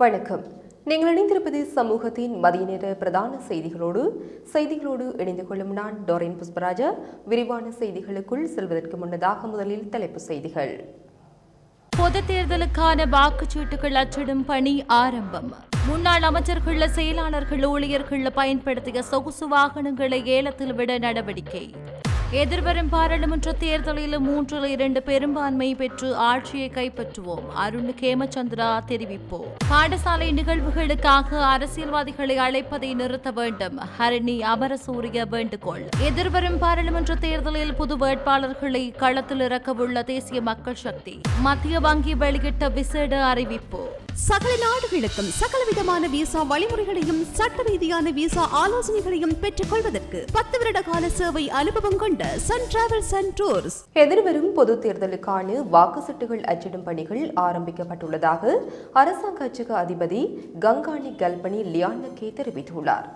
வணக்கம். நீங்கள் இணைந்திருப்பது சமூகத்தின் மதிய நேர பிரதான செய்திகளோடு. செய்திகளோடு இணைந்து கொள்ளும் நான் டோரின் புஷ்பராஜா. விரிவான செய்திகளுக்குள் செல்வதற்கு முன்னதாக முதலில் தலைப்பு செய்திகள். பொது தேர்தலுக்கான வாக்குச்சீட்டுகள் அச்சிடும் பணி ஆரம்பம். முன்னாள் அமைச்சர்கள் செயலாளர்கள் ஊழியர்கள் பயன்படுத்திய சொகுசு வாகனங்களை ஏலத்தில் விட நடவடிக்கை. எதிர்வரும் பாராளுமன்ற தேர்தலில் மூன்றில் இரண்டு பெரும்பான்மை பெற்று ஆட்சியை கைப்பற்றுவோம். அருண் கேமச்சந்திரா தெரிவிப்பு. பாடசாலை நிகழ்வுகளுக்காக அரசியல்வாதிகளை அழைப்பதை நிறுத்த வேண்டும். ஹரணி அமரசூரிய வேண்டுகோள். எதிர்வரும் பாராளுமன்ற தேர்தலில் புது வேட்பாளர்களை களத்தில் இறக்கவுள்ள தேசிய மக்கள் சக்தி. மத்திய வங்கி வெளியிட்ட விசேட அறிவிப்பு. சகல நாடுகளுக்கும் சகல விதமான விசா வழிமுறைகளையும் சட்ட ரீதியான விசா ஆலோசனைகளையும் பெற்றுக் கொள்வதற்கு பத்து வருட கால சேவை அனுபவம் கொண்ட சன் டிராவல்ஸ் அண்ட் டூர்ஸ் எதிர்வரும் பொது தேர்தலுக்கான வாக்கு சீட்டுகள் அச்சிடும் பணிகள் ஆரம்பிக்கப்பட்டுள்ளதாக அரசாங்க அச்சக அதிபதி கங்காணி கல்பனி லியானக்கே தெரிவித்துள்ளார்.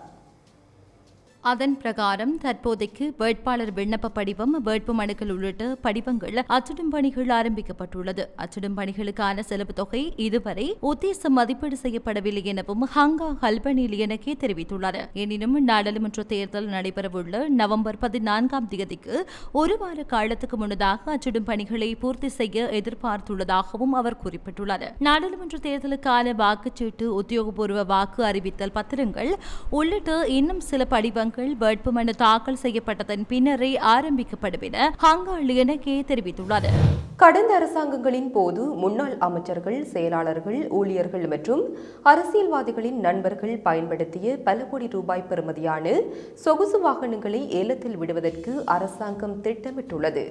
அதன் பிரகாரம் தற்போதைக்கு வேட்பாளர் விண்ணப்ப படிவம் வேட்பு மனுக்கள் உள்ளிட்ட படிவங்கள் அச்சிடும் பணிகள் ஆரம்பிக்கப்பட்டுள்ளது. அச்சிடும் பணிகளுக்கான செலவு தொகை இதுவரை உத்தேச மதிப்பீடு செய்யப்படவில்லை எனவும் ஹங்கா ஹல்பனில் எனக்கே தெரிவித்துள்ளார் எனினும் நாடாளுமன்ற தேர்தல் நடைபெறவுள்ள நவம்பர் பதினான்காம் தேதிக்கு ஒரு வார காலத்துக்கு முன்னதாக அச்சிடும் பணிகளை பூர்த்தி செய்ய எதிர்பார்த்துள்ளதாகவும் அவர் குறிப்பிட்டுள்ளார். நாடாளுமன்ற தேர்தலுக்கான வாக்குச்சீட்டு உத்தியோகபூர்வ வாக்கு அறிவித்தல் பத்திரங்கள் உள்ளிட்ட இன்னும் சில படிவங்கள் வேட்புமனு தாக்கல் செய்யப்பட்டதன் பின்னரே ஆரம்பிக்கப்படும் என ஹங்காளி என கே தெரிவித்துள்ளது. கடந்த அரசாங்கங்களின் போது முன்னாள் அமைச்சர்கள் செயலாளர்கள் ஊழியர்கள் மற்றும் அரசியல்வாதிகளின் நண்பர்கள் பயன்படுத்திய பல கோடி ரூபாய் பெறுமதியான சொகுசு வாகனங்களை ஏலத்தில் விடுவதற்கு அரசாங்கம் திட்டமிட்டுள்ளது.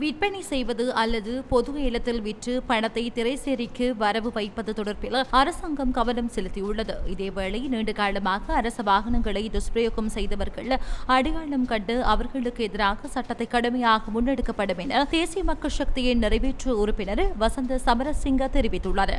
விற்பனை செய்வது அல்லது பொது ஏலத்தில் விற்று பணத்தை திரைசேரிக்கு வரவு வைப்பது தொடர்பில் அரசாங்கம் கவனம் செலுத்தியுள்ளது. இதேவேளை நீண்ட காலமாக அரச வாகனங்களை துஷ்பிரயோகம் செய்தவர்கள் அடையாளம் கண்டு அவர்களுக்கு எதிராக சட்டத்தை கடுமையாக முன்னெடுக்கப்படும் என தேசிய மக்கள் சக்தியின் நிறைவேற்று உறுப்பினர் வசந்த சமரசிங்க தெரிவித்துள்ளார்.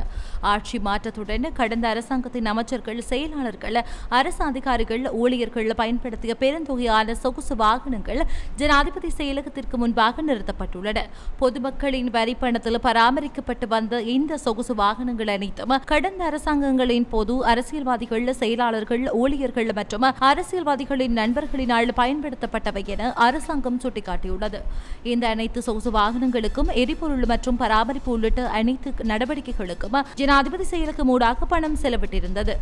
ஆட்சி மாற்றத்துடன் கடந்த அரசாங்கத்தின் அமைச்சர்கள் செயலாளர்கள் அரசு அதிகாரிகள் ஊழியர்கள் பயன்படுத்திய பெருந்தொகையான சொகுசு வாகனங்கள் ஜனாதிபதி செயலகத்திற்கு முன்பாக நிறுத்தப்பட்டது செய்யப்பட்டுள்ளன. பொதுமக்களின் வரி பணத்தில் பராமரிக்கப்பட்டு வந்த இந்த சொகுசு வாகனங்கள் அனைத்தும் கடந்த அரசாங்கங்களின் போது அரசியல்வாதிகள் செயலாளர்கள் ஊழியர்கள் மற்றும் அரசியல்வாதிகளின் நண்பர்களினால் பயன்படுத்தப்பட்டவை என அரசாங்கம் சுட்டிக்காட்டியுள்ளது. இந்த அனைத்து சொகுசு வாகனங்களுக்கும் எரிபொருள் மற்றும் பராமரிப்பு உள்ளிட்ட அனைத்து நடவடிக்கைகளுக்கும் ஜனாதிபதி செயலுக்கு மூடாக பணம் செலவிட்டிருந்தது.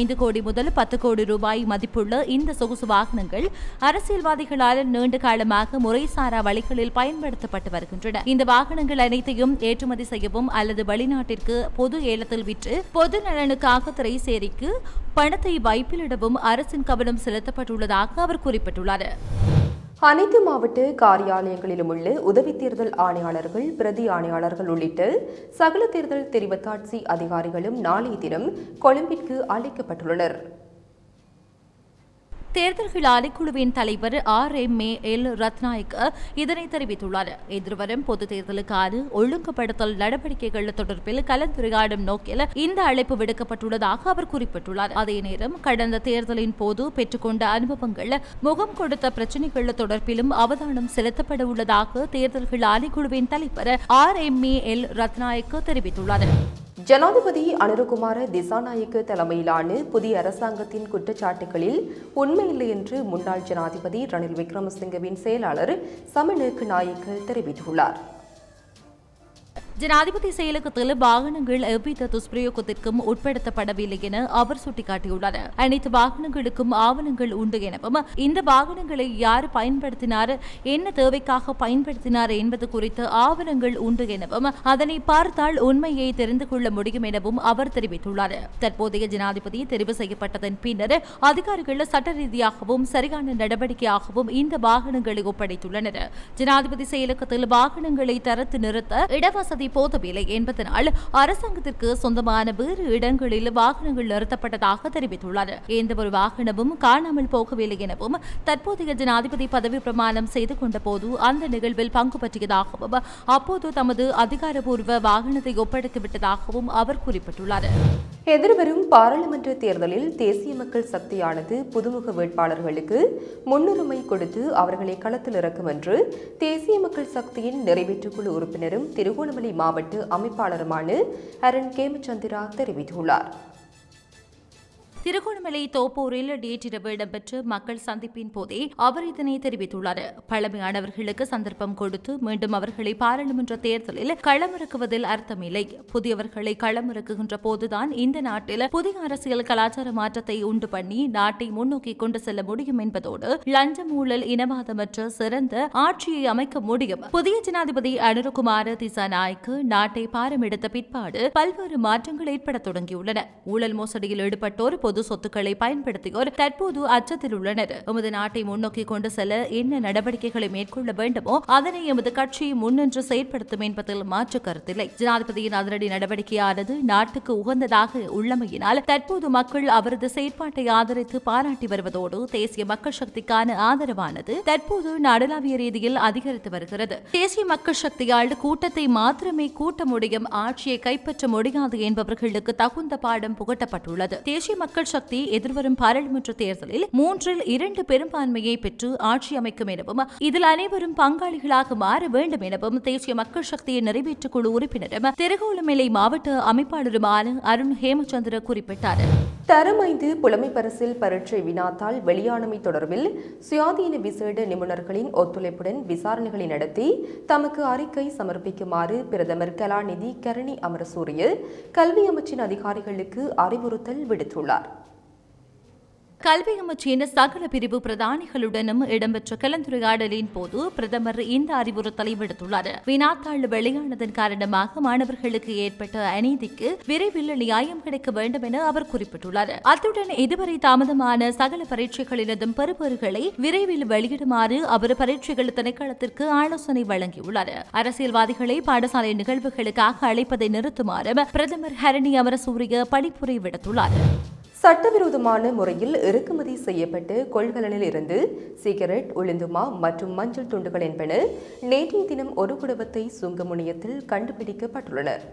ஐந்து கோடி முதல் பத்து கோடி ரூபாய் மதிப்புள்ள இந்த சொகுசு வாகனங்கள் அரசியல்வாதிகளால் நீண்ட காலமாக முறைசாரா வழிகளில் பயன்படுத்தப்பட்டு வருகின்றன. இந்த வாகனங்கள் அனைத்தையும் ஏற்றுமதி செய்யவும் அல்லது வெளிநாட்டிற்கு பொது ஏலத்தில் விற்று பொது நலனுக்காக திரைசேரிக்கு பணத்தை வைப்பிலிடவும் அரசின் கவனம் செலுத்தப்பட்டுள்ளதாக அவர் குறிப்பிட்டுள்ளார். அனைத்து மாவட்ட காரியாலயங்களிலும் உள்ள உதவி தேர்தல் ஆணையாளர்கள் பிரதி ஆணையாளர்கள் உள்ளிட்ட சகல தேர்தல் தெரிவத்தாட்சி அதிகாரிகளும் நாளைய தினம் கொழும்பிற்கு அழைக்கப்பட்டுள்ளனர். தேர்தல்கள் ஆலைக்குழுவின் தலைவர் R M A L Ratnayake இதனை தெரிவித்துள்ளார். எதிர்வரும் பொது தேர்தலுக்கான ஒழுங்குபடுத்தல் நடவடிக்கைகள் தொடர்பில் கலந்துரையாடும் நோக்கில் இந்த அழைப்பு விடுக்கப்பட்டுள்ளதாக அவர் குறிப்பிட்டுள்ளார். அதே நேரம் கடந்த தேர்தலின் போது பெற்றுக்கொண்ட அனுபவங்கள் முகம் கொடுத்த பிரச்சினைகள் தொடர்பிலும் அவதானம் செலுத்தப்பட உள்ளதாக தேர்தல்கள் ஆணைக்குழுவின் தலைவர் R M A L Ratnayake தெரிவித்துள்ளார். ஜனாதிபதி அனுரகுமார திசாநாயக்க தலைமையிலான புதிய அரசாங்கத்தின் குற்றச்சாட்டுகளில் உண்மையில்லை என்று முன்னாள் ஜனாதிபதி ரணில் விக்ரமசிங்கவின் செயலாளர் சமநேக்கு நாயக்க தெரிவித்துள்ளார். ஜனாதிபதி செயலகத்தில் வாகனங்கள் எவ்வித துஷ்பிரயோகத்திற்கும் உட்படுத்தப்படவில்லை என அவர் சுட்டிக்காட்டியுள்ளார். அனைத்து வாகனங்களுக்கும் ஆவணங்கள் உண்டு எனவும் இந்த வாகனங்களை யார் பயன்படுத்தினார் என்ன தேவைக்காக பயன்படுத்தினார் என்பது குறித்த ஆவணங்கள் உண்டு எனவும் அதனை பார்த்தால் உண்மையை தெரிந்து கொள்ள முடியும் எனவும் அவர் தெரிவித்துள்ளார். தற்போதைய ஜனாதிபதி தெரிவு செய்யப்பட்டதன் பின்னர் அதிகாரிகள் சட்ட ரீதியாகவும் சரியான நடவடிக்கையாகவும் இந்த வாகனங்களை ஒப்படைத்துள்ளனர். ஜனாதிபதி செயலகத்தில் வாகனங்களை தரத்து நிறுத்த இடவசதி போதவில்லை என்பதனால் அரசாங்கத்திற்கு சொந்தமான வேறு இடங்களில் வாகனங்கள் நிறுத்தப்பட்டதாக தெரிவித்துள்ளார் எந்த ஒரு வாகனமும் காணாமல் போகவில்லை எனவும் தற்போதைய ஜனாதிபதி பதவி பிரமாணம் செய்து கொண்ட போது அந்த நிகழ்வில் பங்கு பற்றியதாகவும் அப்போது தமது அதிகாரப்பூர்வ வாகனத்தை ஒப்படைத்து விட்டதாகவும் அவர் குறிப்பிட்டுள்ளார். எதிர்வரும் பாராளுமன்ற தேர்தலில் தேசிய மக்கள் சக்தியானது புதுமுக வேட்பாளர்களுக்கு முன்னுரிமை கொடுத்து அவர்களை களத்தில் இறக்கும் என்று தேசிய மக்கள் சக்தியின் நிறைவேற்றுக்குழு உறுப்பினரும் திருகோணமலை மாவட்ட அமைப்பாளருமான அருண் கேமச்சந்திரா தெரிவித்துள்ளார். திருகோணமலை தோப்பூரில் நேற்றிரவு இடம்பெற்ற மக்கள் சந்திப்பின் போதே அவர் இதனை தெரிவித்துள்ளார். பழமையானவர்களுக்கு சந்தர்ப்பம் கொடுத்து மீண்டும் அவர்களை பாராளுமன்ற தேர்தலில் களமிறக்குவதில் அர்த்தமில்லை. புதியவர்களை களமிறக்குகின்ற போதுதான் இந்த நாட்டில் புதிய அரசியல் கலாச்சார மாற்றத்தை உண்டு பண்ணி நாட்டை முன்னோக்கி கொண்டு செல்ல முடியும் என்பதோடு லஞ்சம் ஊழல் இனவாதமற்ற சிறந்த ஆட்சியை அமைக்க முடியும். புதிய ஜனாதிபதி அனுரகுமார திசாநாய்க்கு நாட்டை பாரமெடுத்த பிற்பாடு பல்வேறு மாற்றங்கள் ஏற்பட தொடங்கியுள்ளன. ஊழல் மோசடியில் ஈடுபட்டோர் பொது பொது சொத்துக்களை பயன்படுத்தியோர் தற்போது அச்சத்தில் உள்ளனர். எமது நாட்டை முன்னோக்கி கொண்டு செல்ல என்ன நடவடிக்கைகளை மேற்கொள்ள வேண்டுமோ அதனை எமது கட்சி முன்னின்று செயற்படுத்தும் என்பதில் மாற்று கருத்தில்லை. ஜனாதிபதியின் அதிரடி நடவடிக்கையானது நாட்டுக்கு உகந்ததாக உள்ளமையினால் தற்போது மக்கள் அவரது செயற்பாட்டை ஆதரித்து பாராட்டி வருவதோடு தேசிய மக்கள் சக்திக்கான ஆதரவானது தற்போது நாடளாவிய ரீதியில் அதிகரித்து வருகிறது. தேசிய மக்கள் சக்தியால் கூட்டத்தை மாத்திரமே கூட்ட முடியும் ஆட்சியை கைப்பற்ற முடியாது என்பவர்களுக்கு தகுந்த பாடம் புகட்டப்பட்டுள்ளது. தேசிய மக்கள் சக்தி எதிர்வரும் பாராளுமன்ற தேர்தலில் மூன்றில் இரண்டு பெரும்பான்மையை பெற்று ஆட்சி அமைக்கும் எனவும் இதில் அனைவரும் பங்காளிகளாக மாற வேண்டும் எனவும் தேசிய மக்கள் சக்தியின் நிறைவேற்றுக் குழு உறுப்பினரும் திருகோணமலை மாவட்ட அமைப்பாளருமான அருண் ஹேமச்சந்திர குறிப்பிட்டார். தரம் ஐந்து புலமை பரிசில் பரீட்சை வினாத்தால் வெளியானமை தொடர்பில் சுயாதீன விசேட நிபுணர்களின் ஒத்துழைப்புடன் விசாரணைகளை நடத்தி தமக்கு அறிக்கை சமர்ப்பிக்குமாறு பிரதமர் கலாநிதி கரணி அமரசூரிய கல்வி அமைச்சின் அதிகாரிகளுக்கு அறிவுறுத்தல் விடுத்துள்ளார். கல்வி அமைச்சின் சகல பிரிவு பிரதானிகளுடனும் இடம்பெற்ற கலந்துரையாடலின் போது பிரதமர் இந்த அறிவுறுத்தலை விடுத்துள்ளார். வினாத்தாள் வெளியானதன் காரணமாக மாணவர்களுக்கு ஏற்பட்ட அநீதிக்கு விரைவில் நியாயம் கிடைக்க வேண்டும் என அவர் குறிப்பிட்டுள்ளார். அத்துடன் இதுவரை தாமதமான சகல பரீட்சைகளினதும் பெறுபேறுகளை விரைவில் வெளியிடுமாறு அவர் பரீட்சைகள் திணைக்களத்திற்கு ஆலோசனை வழங்கியுள்ளார். அரசியல்வாதிகளை பாடசாலை நிகழ்வுகளுக்காக அழைப்பதை நிறுத்துமாறு பிரதமர் ஹரணி அமரசூரிய பணிப்புரை விடுத்துள்ளார். சட்டவிரோதமான முறையில் இறக்குமதி செய்யப்பட்டு கொள்கலனில் இருந்து சிகரெட் உளுந்துமா மற்றும் மஞ்சள் துண்டுகள் என்பன நேற்றைய தினம் ஒரு குடும்பத்தை சுங்க முனையத்தில் கண்டுபிடிக்கப்பட்டுள்ளனர்.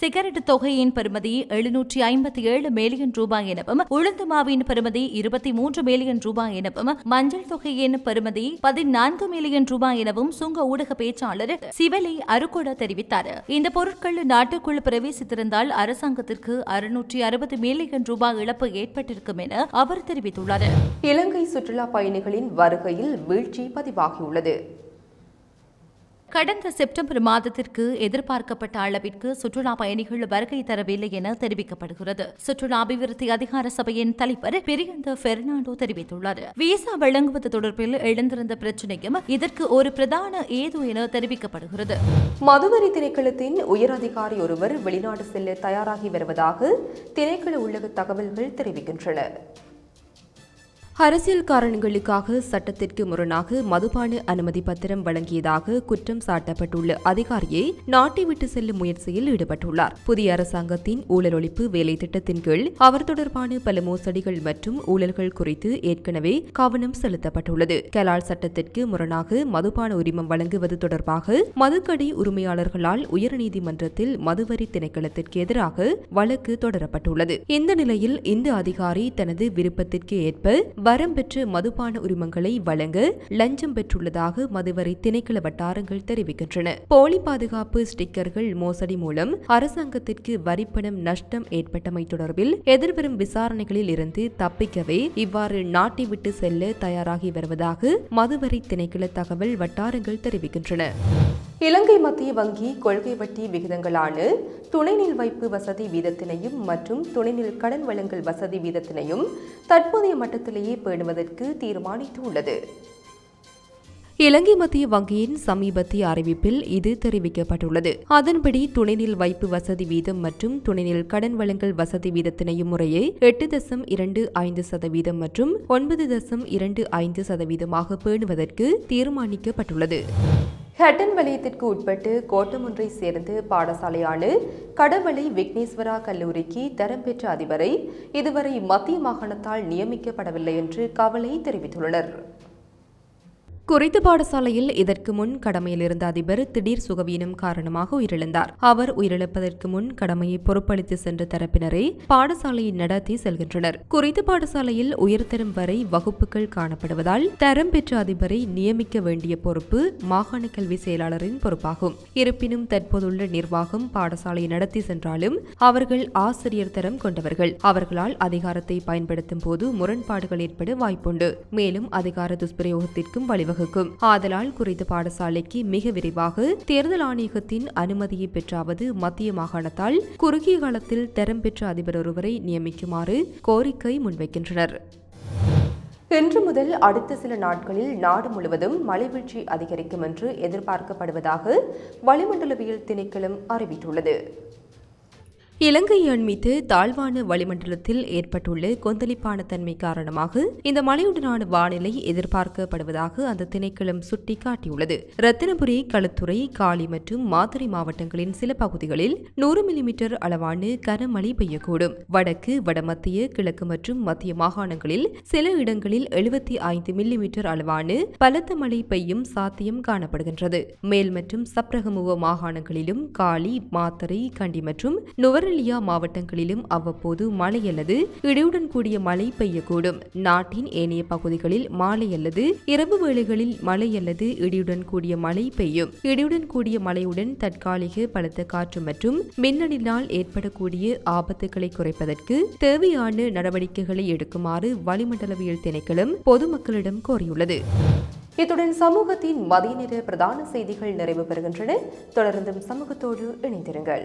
சிகரெட் தொகையின் பெறுமதி எழுநூற்றி ஐம்பத்தி ஏழு மில்லியன் ரூபாய் எனவும் உளுந்து மாவின் பெறுமதி இருபத்தி மூன்று மில்லியன் ரூபாய் எனவும் மஞ்சள் தொகையின் பெறுமதி பதினான்கு மில்லியன் ரூபாய் எனவும் சுங்க ஊடக பேச்சாளர் சிவலை அருகொட தெரிவித்தார். இந்த பொருட்கள் நாட்டுக்குள் பிரவேசித்திருந்தால் அரசாங்கத்திற்கு அறுநூற்றி அறுபது மில்லியன் ரூபாய் இழப்பு ஏற்பட்டிருக்கும் என அவர் தெரிவித்துள்ளார். இலங்கை சுற்றுலா பயணிகளின் வருகையில் வீழ்ச்சி பதிவாகியுள்ளது. கடந்த செப்டம்பர் மாதத்திற்கு எதிர்பார்க்கப்பட்ட அளவிற்கு சுற்றுலா பயணிகள் வருகை தரவில்லை என தெரிவிக்கப்படுகிறது. சுற்றுலா அபிவிருத்தி அதிகார சபையின் தலைவர் பிரியந்த பெர்னாண்டோ தெரிவித்துள்ளார். விசா வழங்குவது தொடர்பில் எழுந்திருந்த பிரச்சினையும் இதற்கு ஒரு பிரதான ஏது என தெரிவிக்கப்படுகிறது. மதுவரி திணைக்களத்தின் உயர் அதிகாரி ஒருவர் வெளிநாடு செல்ல தயாராகி வருவதாக திணைக்கள உள்ளக தகவல்கள் தெரிவிக்கின்றன. அரசியல் காரணங்களுக்காக சட்டத்திற்கு முரணாக மதுபான அனுமதி பத்திரம் வழங்கியதாக குற்றம் சாட்டப்பட்டுள்ள அதிகாரியை நாட்டை விட்டு செல்லும் முயற்சியில் ஈடுபட்டுள்ளார். புதிய அரசாங்கத்தின் ஊழல் ஒழிப்பு வேலை திட்டத்தின் கீழ் அவர் தொடர்பான பல மோசடிகள் மற்றும் ஊழல்கள் குறித்து ஏற்கனவே கவனம் செலுத்தப்பட்டுள்ளது. கலால் சட்டத்திற்கு முரணாக மதுபான உரிமம் வழங்குவது தொடர்பாக மதுக்கடை உரிமையாளர்களால் உயர்நீதிமன்றத்தில் மதுவரி திணைக்களத்திற்கு எதிராக வழக்கு தொடரப்பட்டுள்ளது. இந்த நிலையில் இந்த அதிகாரி தனது விருப்பத்திற்கு ஏற்ப வரம் பெற்ற மதுபான உரிமங்களை வழங்க லஞ்சம் பெற்றுள்ளதாக மதுவரை திணைக்கள வட்டாரங்கள் தெரிவிக்கின்றன. போலி பாதுகாப்பு ஸ்டிக்கர்கள் மோசடி மூலம் அரசாங்கத்திற்கு வரிப்பணம் நஷ்டம் ஏற்பட்டமை தொடர்பில் எதிர்வரும் விசாரணைகளில் இருந்து தப்பிக்கவே இவ்வாறு நாட்டை விட்டு செல்ல தயாராகி வருவதாக மதுவரை திணைக்கள தகவல் வட்டாரங்கள் தெரிவிக்கின்றன. இலங்கை மத்திய வங்கி கொள்கை வட்டி விகிதங்களான துணைநில் வைப்பு வசதி வீதத்தினையும் மற்றும் துணைநில் கடன் வழங்கல் வசதி வீதத்தினையும் தற்போதைய மட்டத்திலேயே பேணுவதற்கு தீர்மானித்துள்ளது. இலங்கை மத்திய வங்கியின் சமீபத்திய அறிவிப்பில் இது தெரிவிக்கப்பட்டுள்ளது. அதன்படி துணைநில் வைப்பு வசதி வீதம் மற்றும் துணைநில் கடன் வழங்கல் வசதி வீதத்தினையும் முறையே எட்டு தசம் இரண்டு ஐந்து சதவீதம் மற்றும் ஒன்பது தசம் இரண்டு ஐந்து சதவீதமாக பேணுவதற்கு தீர்மானிக்கப்பட்டுள்ளது. ஹட்டன் வலயத்திற்கு உட்பட்டு கோட்டமொன்றை சேர்ந்த பாடசாலையான கடவளை விக்னேஸ்வரா கல்லூரிக்கு தரம் பெற்ற அதிபரை இதுவரை மத்திய மாகாணத்தால் நியமிக்கப்படவில்லை என்று கவலை தெரிவித்துள்ளனர். குறித்த பாடசாலையில் இதற்கு முன் கடமையில் இருந்த அதிபர் திடீர் சுகவீனம் காரணமாக உயிரிழந்தார். அவர் உயிரிழப்பதற்கு முன் கடமையை பொறுப்பளித்து சென்ற தரப்பினரே பாடசாலையை நடத்தி செல்கின்றனர். குறித்த பாடசாலையில் உயர்தரம் வரை வகுப்புகள் காணப்படுவதால் தரம் பெற்ற அதிபரை நியமிக்க வேண்டிய பொறுப்பு மாகாண கல்வி செயலாளரின் பொறுப்பாகும். இருப்பினும் தற்போதுள்ள நிர்வாகம் பாடசாலையை நடத்தி சென்றாலும் அவர்கள் ஆசிரியர் தரம் கொண்டவர்கள். அவர்களால் அதிகாரத்தை பயன்படுத்தும் போது முரண்பாடுகள் ஏற்பட வாய்ப்புண்டு. மேலும் அதிகார துஷ்பிரயோகத்திற்கும் வழிவகுக்கும் ஆதலால் குறித்த பாடசாலைக்கு மிக விரைவாக தேர்தல் ஆணையகத்தின் அனுமதியை பெற்றாவது மத்திய மாகாணத்தால் குறுகிய காலத்தில் தரம் பெற்ற அதிபர் ஒருவரை நியமிக்குமாறு கோரிக்கை முன்வைக்கின்றனர். இன்று முதல் அடுத்த சில நாட்களில் நாடு முழுவதும் மழைவீழ்ச்சி அதிகரிக்கும் என்று எதிர்பார்க்கப்படுவதாக வளிமண்டலவியல் திணைக்களம் அறிவித்துள்ளது. இலங்கையின் மீது தாழ்வான வளிமண்டலத்தில் ஏற்பட்டுள்ள கொந்தளிப்பான தன்மை காரணமாக இந்த மழையுடனான வானிலை எதிர்பார்க்கப்படுவதாக அந்த திணைக்களம் சுட்டிக்காட்டியுள்ளது. ரத்தினபுரி களுத்துறை காலி மற்றும் மாத்தறை மாவட்டங்களின் சில பகுதிகளில் நூறு மில்லிமீட்டர் அளவான கனமழை பெய்யக்கூடும். வடக்கு வடமத்திய கிழக்கு மற்றும் மத்திய மாகாணங்களில் சில இடங்களில் எழுபத்தி ஐந்து மில்லிமீட்டர் அளவான பலத்த மழை பெய்யும் சாத்தியம் காணப்படுகின்றது. மேல் மற்றும் சப்ரகமுவ மாகாணங்களிலும் காலி மாத்தரை கண்டி மற்றும் நுவரெலியா மாவட்டங்களிலும் அவ்வப்போது மழை அல்லது இடியுடன் கூடிய மழை பெய்யக்கூடும். நாட்டின் ஏனைய பகுதிகளில் மாலை அல்லது இரவு வேளைகளில் மழை அல்லது இடியுடன் கூடிய மழை பெய்யும். இடியுடன் கூடிய மழையுடன் தற்காலிக பலத்த காற்று மற்றும் மின்னலினால் ஏற்படக்கூடிய ஆபத்துக்களை குறைப்பதற்கு தேவையான நடவடிக்கைகளை எடுக்குமாறு வளிமண்டலவியல் திணைக்களம் பொதுமக்களிடம் கோரியுள்ளது. இத்துடன் சமூகத்தின் மதிய நேர பிரதான செய்திகள் நிறைவு பெறுகின்றன. தொடர்ந்தும் சமூகத்தோடு இணைந்திருங்கள்.